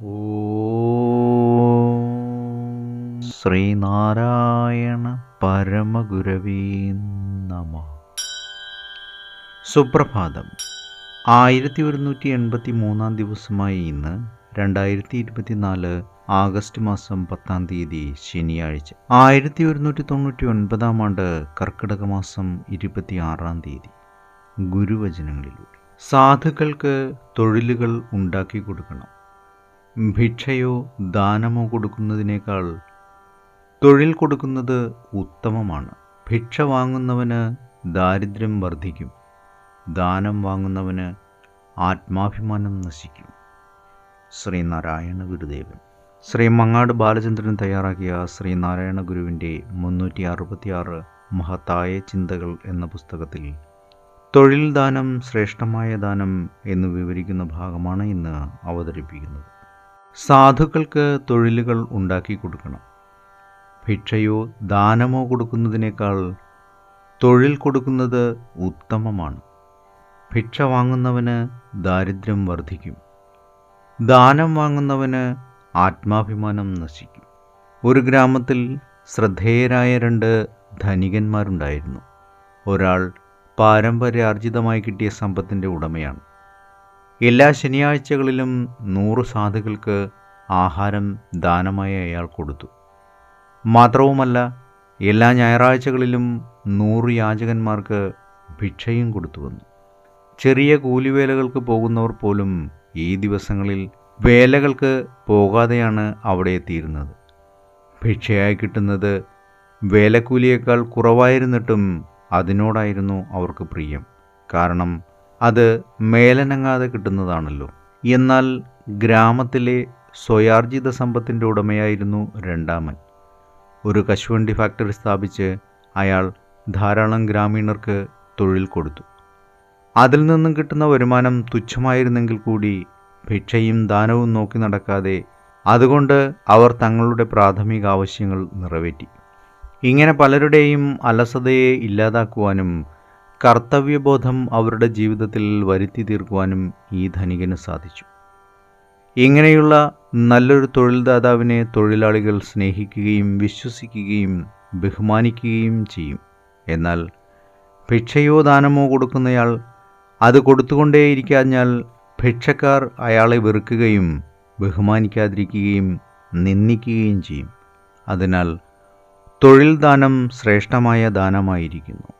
ശ്രീനാരായണ പരമഗുരവീ നമ. സുപ്രഭാതം. ആയിരത്തി ഒരുന്നൂറ്റി എൺപത്തി മൂന്നാം ദിവസമായ ഇന്ന് രണ്ടായിരത്തി ഇരുപത്തിനാല് ആഗസ്റ്റ് മാസം പത്താം തീയതി ശനിയാഴ്ച. ആയിരത്തി ഒരുന്നൂറ്റി തൊണ്ണൂറ്റി ഒൻപതാം ആണ്ട് കർക്കിടക മാസം ഇരുപത്തി ആറാം തീയതി. ഗുരുവചനങ്ങളിലൂടെ. സാധുക്കൾക്ക് തൊഴിലുകൾ ഉണ്ടാക്കി കൊടുക്കണം. ഭിക്ഷയോ ദാനമോ കൊടുക്കുന്നതിനേക്കാൾ തൊഴിൽ കൊടുക്കുന്നത് ഉത്തമമാണ്. ഭിക്ഷ വാങ്ങുന്നവന് ദാരിദ്ര്യം വർദ്ധിക്കും. ദാനം വാങ്ങുന്നവന് ആത്മാഭിമാനം നശിക്കും. ശ്രീനാരായണ ഗുരുദേവൻ. ശ്രീ മങ്ങാട് ബാലചന്ദ്രൻ തയ്യാറാക്കിയ ശ്രീനാരായണ ഗുരുവിന്റെ മുന്നൂറ്റി അറുപത്തിയാറ് മഹത്തായ ചിന്തകൾ എന്ന പുസ്തകത്തിൽ തൊഴിൽ ദാനം ശ്രേഷ്ഠമായ ദാനം എന്ന് വിവരിക്കുന്ന ഭാഗമാണ് ഇന്ന് അവതരിപ്പിക്കുന്നത്. സാധുക്കൾക്ക് തൊഴിലുകൾ ഉണ്ടാക്കി കൊടുക്കണം. ഭിക്ഷയോ ദാനമോ കൊടുക്കുന്നതിനേക്കാൾ തൊഴിൽ കൊടുക്കുന്നത് ഉത്തമമാണ്. ഭിക്ഷ വാങ്ങുന്നവന് ദാരിദ്ര്യം വർദ്ധിക്കും. ദാനം വാങ്ങുന്നവന് ആത്മാഭിമാനം നശിക്കും. ഒരു ഗ്രാമത്തിൽ ശ്രദ്ധേയരായ രണ്ട് ധനികന്മാരുണ്ടായിരുന്നു. ഒരാൾ പാരമ്പര്യാർജിതമായി കിട്ടിയ സമ്പത്തിന്റെ ഉടമയാണ്. എല്ലാ ശനിയാഴ്ചകളിലും നൂറ് സാധുക്കൾക്ക് ആഹാരം ദാനമായി അയാൾ കൊടുത്തു. മാത്രവുമല്ല എല്ലാ ഞായറാഴ്ചകളിലും നൂറ് യാചകന്മാർക്ക് ഭിക്ഷയും കൊടുത്തു വന്നു. ചെറിയ കൂലിവേലകൾക്ക് പോകുന്നവർ പോലും ഈ ദിവസങ്ങളിൽ വേലകൾക്ക് പോകാതെയാണ് അവിടെ എത്തിയിരുന്നത്. ഭിക്ഷയായി കിട്ടുന്നത് വേലക്കൂലിയേക്കാൾ കുറവായിരുന്നിട്ടും അതിനോടായിരുന്നു അവർക്ക് പ്രിയം. കാരണം അത് മേലനങ്ങാതെ കിട്ടുന്നതാണല്ലോ. എന്നാൽ ഗ്രാമത്തിലെ സ്വയാർജിത സമ്പത്തിന്റെ ഉടമയായിരുന്നു രണ്ടാമൻ. ഒരു കശുവണ്ടി ഫാക്ടറി സ്ഥാപിച്ച് അയാൾ ധാരാളം ഗ്രാമീണർക്ക് തൊഴിൽ കൊടുത്തു. അതിൽ നിന്നും കിട്ടുന്ന വരുമാനം തുച്ഛമായിരുന്നെങ്കിൽ കൂടി ഭിക്ഷയും ദാനവും നോക്കി നടക്കാതെ അതുകൊണ്ട് അവർ തങ്ങളുടെ പ്രാഥമിക ആവശ്യങ്ങൾ നിറവേറ്റി. ഇങ്ങനെ പലരുടെയും അലസതയെ ഇല്ലാതാക്കുവാനും കർത്തവ്യബോധം അവരുടെ ജീവിതത്തിൽ വരുത്തി തീർക്കുവാനും ഈ ധനികന് സാധിച്ചു. ഇങ്ങനെയുള്ള നല്ലൊരു തൊഴിൽദാതാവിനെ തൊഴിലാളികൾ സ്നേഹിക്കുകയും വിശ്വസിക്കുകയും ബഹുമാനിക്കുകയും ചെയ്യും. എന്നാൽ ഭിക്ഷയോ ദാനമോ കൊടുക്കുന്നയാൾ അത് കൊടുത്തുകൊണ്ടേയിരിക്കാഞ്ഞാൽ ഭിക്ഷക്കാർ അയാളെ വെറുക്കുകയും ബഹുമാനിക്കാതിരിക്കുകയും നിന്ദിക്കുകയും ചെയ്യും. അതിനാൽ തൊഴിൽ ദാനം ശ്രേഷ്ഠമായ ദാനമായിരിക്കുന്നു.